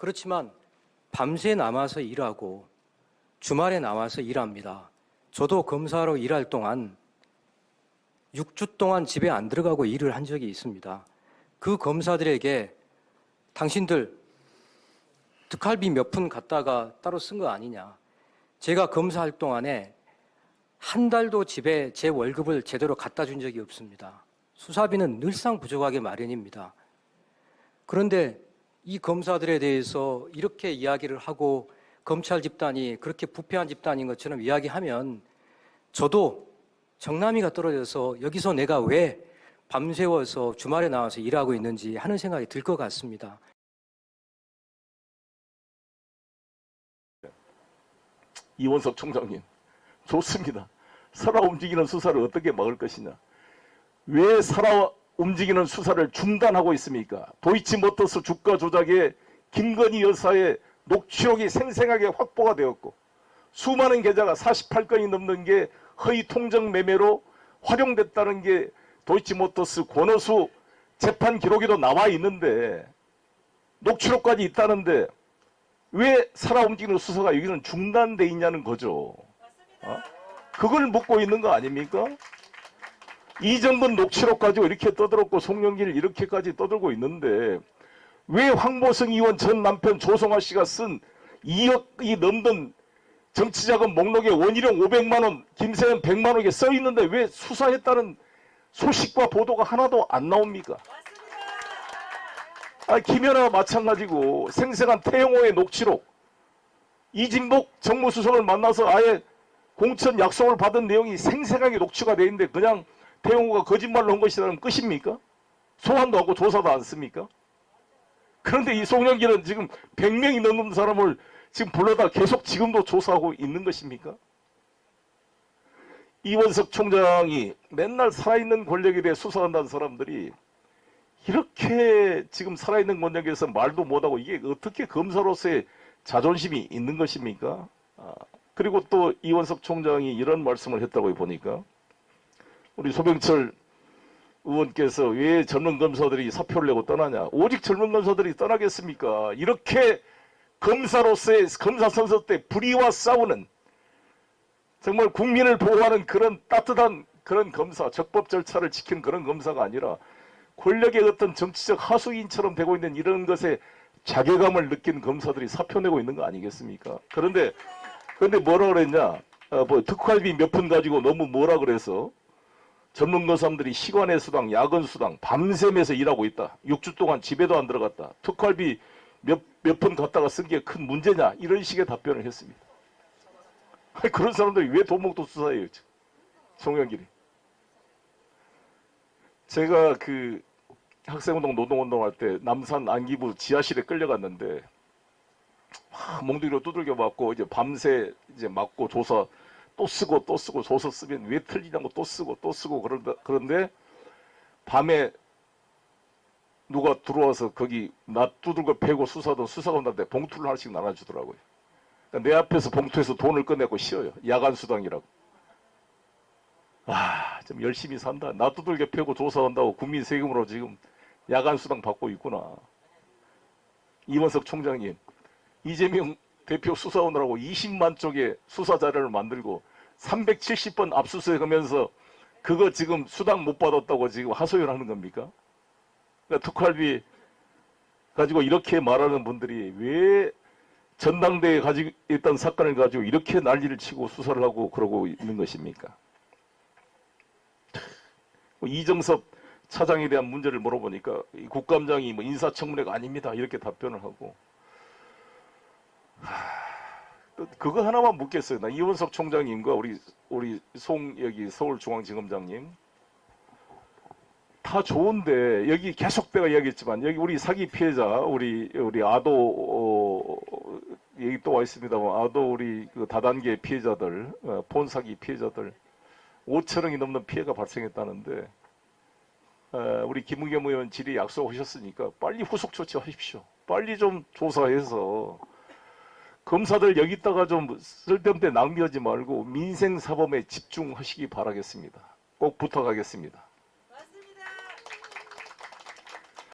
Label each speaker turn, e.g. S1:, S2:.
S1: 그렇지만 밤새 남아서 일하고 주말에 나와서 일합니다. 저도 검사로 일할 동안 6주 동안 집에 안 들어가고 일을 한 적이 있습니다. 그 검사들에게 당신들 특활비 몇 푼 갖다가 따로 쓴 거 아니냐. 제가 검사할 동안에 한 달도 집에 제 월급을 제대로 갖다 준 적이 없습니다. 수사비는 늘상 부족하게 마련입니다. 그런데 이 검사들에 대해서 이렇게 이야기를 하고 검찰 집단이 그렇게 부패한 집단인 것처럼 이야기하면 저도 정남이가 떨어져서 여기서 내가 왜 밤새워서 주말에 나와서 일하고 있는지 하는 생각이 들 것 같습니다.
S2: 이원석 총장님 좋습니다. 살아 움직이는 수사를 어떻게 막을 것이냐? 왜 살아 움직이는 수사를 중단하고 있습니까? 도이치모터스 주가 조작에 김건희 여사의 녹취록이 생생하게 확보가 되었고 수많은 계좌가 48건이 넘는 게 허위 통정 매매로 활용됐다는 게 도이치모터스 권오수 재판 기록에도 나와 있는데 녹취록까지 있다는데 왜 살아 움직이는 수사가 여기는 중단돼 있냐는 거죠. 어? 그걸 묻고 있는 거 아닙니까? 이정근 녹취록 가지고 이렇게 떠들었고 송영길 이렇게까지 떠들고 있는데 왜 황보성 의원 전 남편 조성아 씨가 쓴 2억이 넘는 정치자금 목록에 원희룡 500만 원, 김세현 100만 원이 써 있는데 왜 수사했다는 소식과 보도가 하나도 안 나옵니까? 아, 김연아와 마찬가지고 생생한 태영호의 녹취록 이진복 정무수석을 만나서 아예 공천 약속을 받은 내용이 생생하게 녹취가 돼 있는데 그냥 태영호가 거짓말로 한 것이라는 끝입니까? 소환도 하고 조사도 않습니까? 그런데 이 송영길은 지금 100명이 넘는 사람을 지금 불러다 계속 지금도 조사하고 있는 것입니까? 이원석 총장이 맨날 살아있는 권력에 대해 수사한다는 사람들이 이렇게 지금 살아있는 권력에서 말도 못하고 이게 어떻게 검사로서의 자존심이 있는 것입니까? 아, 그리고 또 이원석 총장이 이런 말씀을 했다고 보니까 우리 소병철 의원께서 왜 젊은 검사들이 사표를 내고 떠나냐? 오직 젊은 검사들이 떠나겠습니까? 이렇게 검사로서의 검사 선서 때 불의와 싸우는 정말 국민을 보호하는 그런 따뜻한 그런 검사, 적법 절차를 지키는 그런 검사가 아니라 권력의 어떤 정치적 하수인처럼 되고 있는 이런 것에 자괴감을 느낀 검사들이 사표 내고 있는 거 아니겠습니까? 그런데 그런데 뭐라 그랬냐? 어, 뭐 특활비 몇 푼 가지고 너무 뭐라 그래서 젊은 검사들이 시간의 수당, 야근 수당, 밤샘에서 일하고 있다. 6주 동안 집에도 안 들어갔다. 특활비 몇 몇푼 갖다가 쓴 게 큰 문제냐? 이런 식의 답변을 했습니다. 아니, 그런 사람들이 왜 도목도 수사해요? 송영길이. 제가 그 학생운동 노동운동 할 때 남산 안기부 지하실에 끌려갔는데 막 몽둥이로 두들겨 맞고 이제 밤새 이제 맞고 조사 또 쓰고 또 쓰고 조서 쓰면 왜 틀리냐고 또 쓰고 또 쓰고 그런다 그런데 밤에 누가 들어와서 거기 나 두들겨 패고 수사도 수사가 온다는데 봉투를 하나씩 나눠주더라고요. 그러니까 내 앞에서 봉투에서 돈을 꺼내고 쉬어요. 야간 수당이라고. 아, 좀 열심히 산다. 나 두들겨 패고 조사한다고 국민 세금으로 지금 야간 수당 받고 있구나. 이원석 총장님, 이재명 대표 수사오느라고 20만 쪽의 수사 자료를 만들고 370번 압수수색하면서 그거 지금 수당 못 받았다고 지금 하소연하는 겁니까? 그러니까 특활비 가지고 이렇게 말하는 분들이 왜 전당대에 가지고 있던 사건을 가지고 이렇게 난리를 치고 수사를 하고 그러고 있는 것입니까? 뭐 이정섭 차장에 대한 문제를 물어보니까 이 국감장이 뭐 인사청문회가 아닙니다 이렇게 답변을 하고 하, 그거 하나만 묻겠어요. 나 이원석 총장님과 우리 우리 송 여기 서울중앙지검장님 다 좋은데 여기 계속 내가 이야기했지만 여기 우리 사기 피해자 우리 우리 아도 어, 여기 또 와 있습니다만 아도 우리 그 다단계 피해자들 어, 폰 사기 피해자들 5천억이 넘는 피해가 발생했다는데 어, 우리 김은겸 의원 질의 약속하셨으니까 빨리 후속 조치하십시오. 빨리 좀 조사해서 검사들 여기다가 좀 쓸데없는 데 낭비하지 말고 민생 사범에 집중하시기 바라겠습니다. 꼭 부탁하겠습니다.